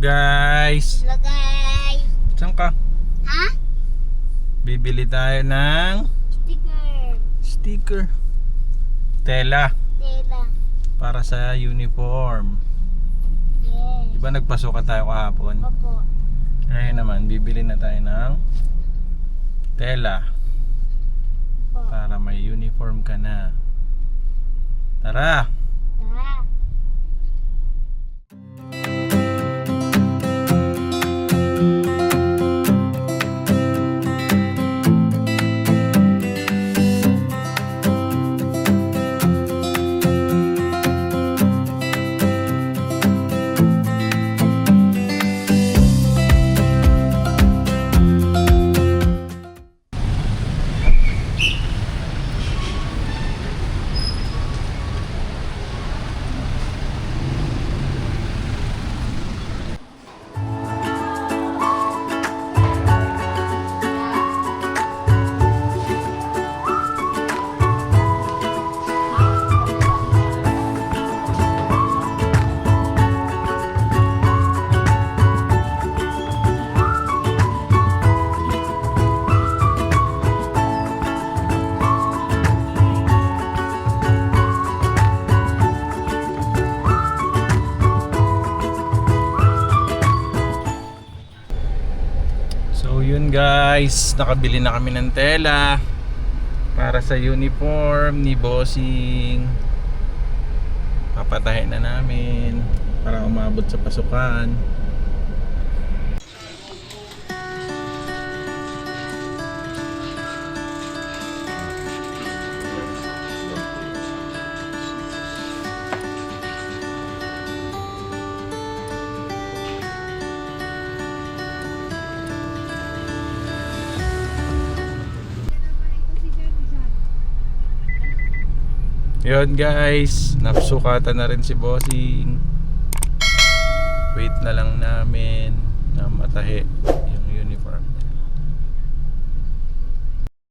guys. Hello guys. Saan ka? Ha? Bibili tayo ng Sticker. sticker. Tela Tela. para sa uniform. Yes. Diba nagpasukan tayo kahapon? Opo. Ngayon naman, bibili na tayo ng tela Opo. para may uniform ka na. Tara! So yun guys, nakabili na kami ng tela para sa uniform ni Bossing. Papatahin na namin para umabot sa pasukan. Yun guys, napsukatan na rin si Bossing. Wait na lang namin na matahi yung uniform niya.